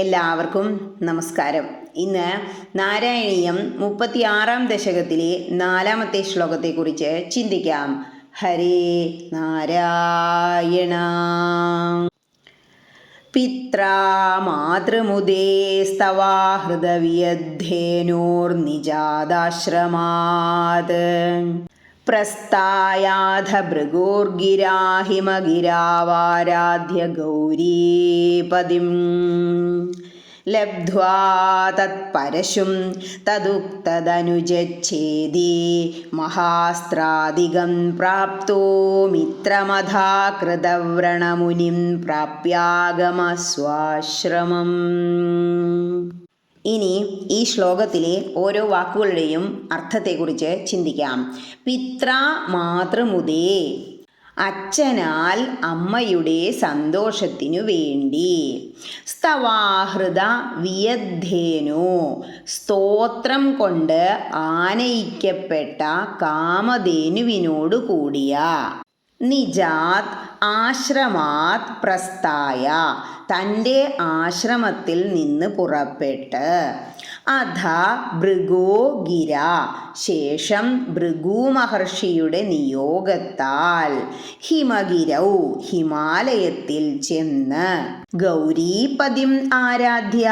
എല്ലാവർക്കും നമസ്കാരം. ഇന്ന് നാരായണീയം മുപ്പത്തിയാറാം ദശകത്തിലെ നാലാമത്തെ ശ്ലോകത്തെ കുറിച്ച് ചിന്തിക്കാം. ഹരേ നാരായണ. പിത്രാ മാതൃമുദേ സ്തവാ ഹൃദവിയദ്ധേനോർനിജാതാശ്രമാത് പ്രസ്ഥായാധ ഭൃഗോർഗിരാഹിമഗിരാവാരാധ്യ ഗൗരീപതിം ലബ്ധ്വാ തത്പരശും തദുക്തദനുജച്ഛേദി മഹാസ്ത്രാദികം പ്രാപ്തോ മിത്രമധാകൃതവ്രണമുനിം പ്രാപ്യാഗമസ്വാശ്രമം. ഇനി ഈ ശ്ലോകത്തിലെ ഓരോ വാക്കുകളുടെയും അർത്ഥത്തെക്കുറിച്ച് ചിന്തിക്കാം. പിത്ര മാതൃമുദേ അച്ഛനാൽ അമ്മയുടെ സന്തോഷത്തിനു വേണ്ടി. സ്തവാഹൃത വിയദ്ധേനോ സ്തോത്രം കൊണ്ട് ആനയിക്കപ്പെട്ട കാമധേനുവിനോടു കൂടിയ. നിജാത് ആശ്രമാത് പ്രസ്ഥായ തന്റെ ആശ്രമത്തിൽ നിന്ന് പുറപ്പെട്ട്. അധ ഭൃഗോ ഗിര. ശേഷം ഭൃഗു മഹർഷിയുടെ നിയോഗത്താൽ ഹിമഗിരൗ ഹിമാലയത്തിൽ ചെന്ന് ഗൗരീപതിം ആരാധ്യ.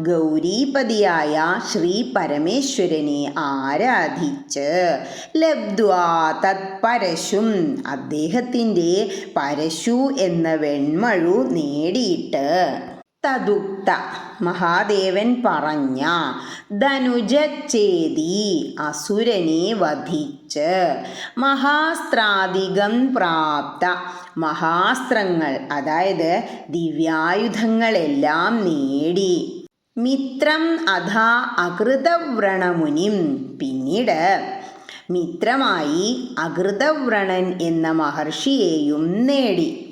ഗൗരീപതിയായ ശ്രീ പരമേശ്വരനെ ആരാധിച്ച് ലബ്ധ്വാ തത്പരശും അദ്ദേഹത്തിന്റെ പരശു എന്ന വെൺമഴു നേടിയിട്ട് തതുക്ത മഹാദേവൻ പറഞ്ഞ ധനുജച്ചേതി അസുരനെ വധിച്ച് മഹാസ്ത്രാധികം പ്രാപ്ത മഹാസ്ത്രങ്ങൾ അതായത് ദിവ്യായുധങ്ങളെല്ലാം നേടി. മിത്രം അഥാ അകൃതവ്രണമുനിം പിന്നീട് മിത്രമായി അകൃതവ്രണൻ എന്ന മഹർഷിയെയും നേടി.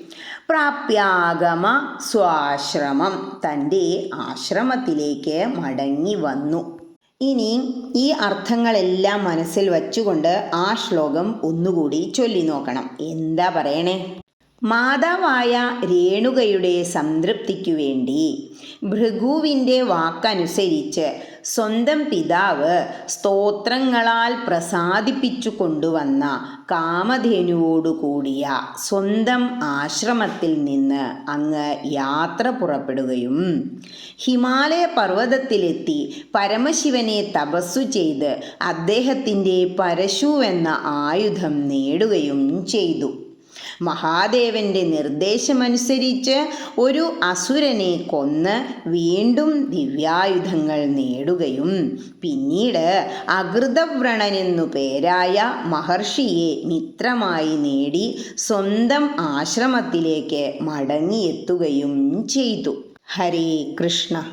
പ്രാപ്യാഗമ സ്വാശ്രമം. തന്റെ ആശ്രമത്തിലേക്ക് മടങ്ങി വന്നു. ഇനി ഈ അർത്ഥങ്ങളെല്ലാം മനസ്സിൽ വച്ചുകൊണ്ട് ആ ശ്ലോകം ഒന്നുകൂടി ചൊല്ലി നോക്കണം. എന്താ പറയണേ? മാതാവായ രേണുകയുടെ സംതൃപ്തിക്കു വേണ്ടി ഭൃഗുവിന്റെ വാക്കനുസരിച്ച് സ്വന്തം പിതാവ് സ്തോത്രങ്ങളാൽ പ്രസാദിപ്പിച്ചു കൊണ്ടുവന്ന കാമധേനുവോടുകൂടിയ സ്വന്തം ആശ്രമത്തിൽ നിന്ന് അങ്ങ് യാത്ര പുറപ്പെടുകയും ഹിമാലയ പർവതത്തിലെത്തി പരമശിവനെ തപസ്സു ചെയ്ത് അദ്ദേഹത്തിന്റെ പരശു എന്ന ആയുധം നേടുകയും ചെയ്തു. മഹാദേവന്റെ നിർദ്ദേശമനുസരിച്ച് ഒരു അസുരനെ കൊന്ന് വീണ്ടും ദിവ്യായുധങ്ങൾ നേടുകയും. പിന്നീട് അകൃതവ്രണനെന്നു പേരായ മഹർഷിയെ മിത്രമായി നേടി സ്വന്തം ആശ്രമത്തിലേക്ക് മടങ്ങിയെത്തുകയും ചെയ്തു. ഹരേ കൃഷ്ണ.